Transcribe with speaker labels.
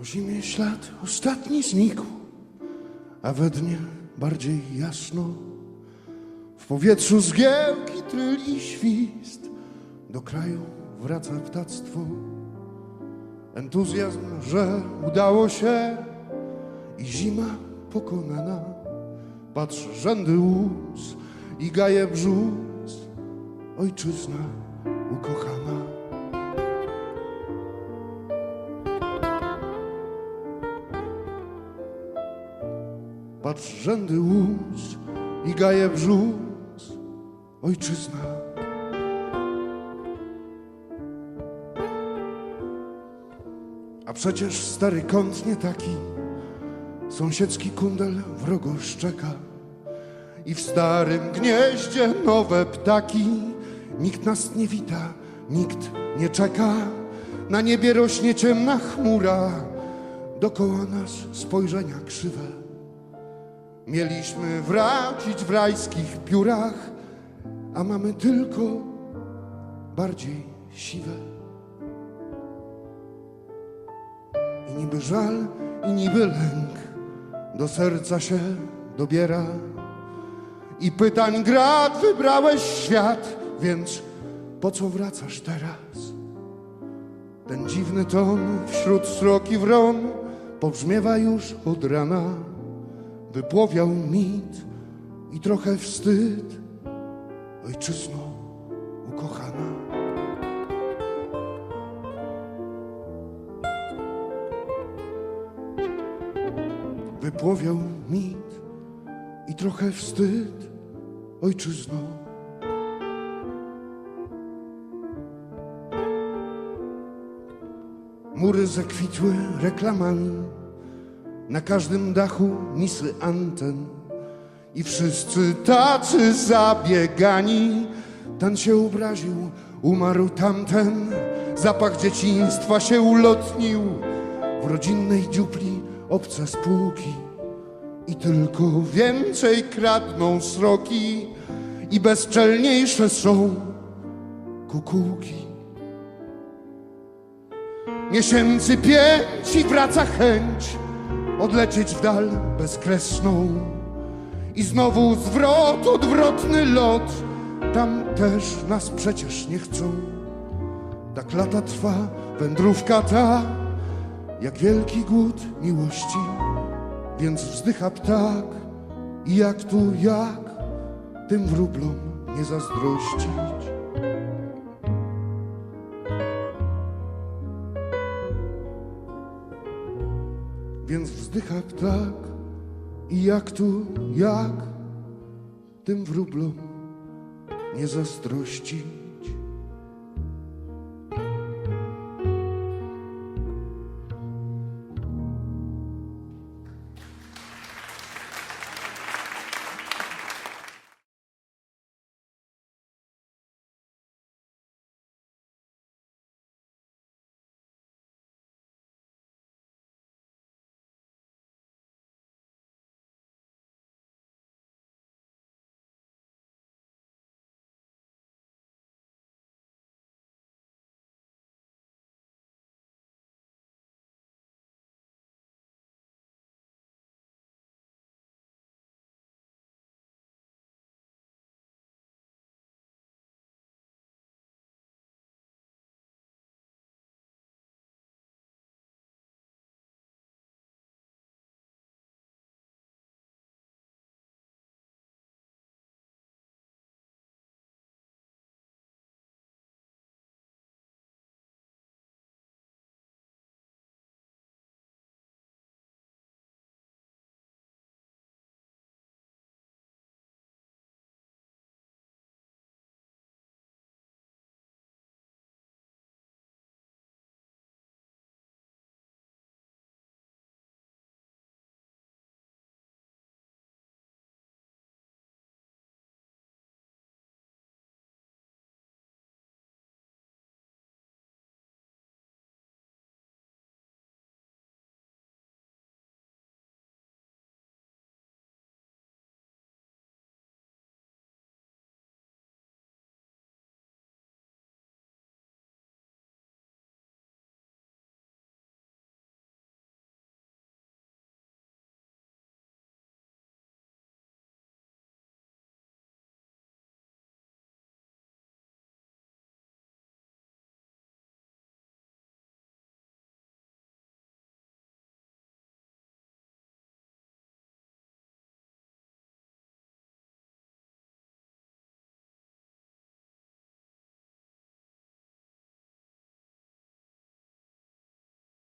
Speaker 1: Po zimie ślad ostatni znikł, a we dnie bardziej jasno. W powietrzu zgiełki, tryl i świst, do kraju wraca ptactwo. Entuzjazm, że udało się i zima pokonana. Patrz rzędy łóz i gaje brzus, ojczyzna ukochana. Patrz rzędy łóz i gaje brzus, ojczyzna. A przecież stary kąt nie taki, sąsiedzki kundel wrogo szczeka. I w starym gnieździe nowe ptaki, nikt nas nie wita, nikt nie czeka. Na niebie rośnie ciemna chmura, dokoła nas spojrzenia krzywe. Mieliśmy wracić w rajskich piórach, a mamy tylko bardziej siwe. I niby żal, i niby lęk do serca się dobiera. I pytań grad wybrałeś świat, więc po co wracasz teraz? Ten dziwny ton wśród sroki wron pobrzmiewa już od rana. Wypłowiał mit i trochę wstyd, ojczyzno ukochana. Wypłowiał mit i trochę wstyd, ojczyzno. Mury zakwitły reklamami, na każdym dachu misy anten. I wszyscy tacy zabiegani. Ten się obraził, umarł tamten, zapach dzieciństwa się ulotnił. W rodzinnej dziupli obce spółki. I tylko więcej kradną sroki. I bezczelniejsze są kukułki. Miesięcy pięć i wraca chęć odlecieć w dal bezkresną. I znowu zwrot, odwrotny lot, tam też nas przecież nie chcą. Tak lata trwa wędrówka ta, jak wielki głód miłości. Więc wzdycha ptak i jak tu jak, tym wróblom nie zazdrościć. Więc wzdycha ptak i jak tu, jak tym wróblom nie zazdrościć.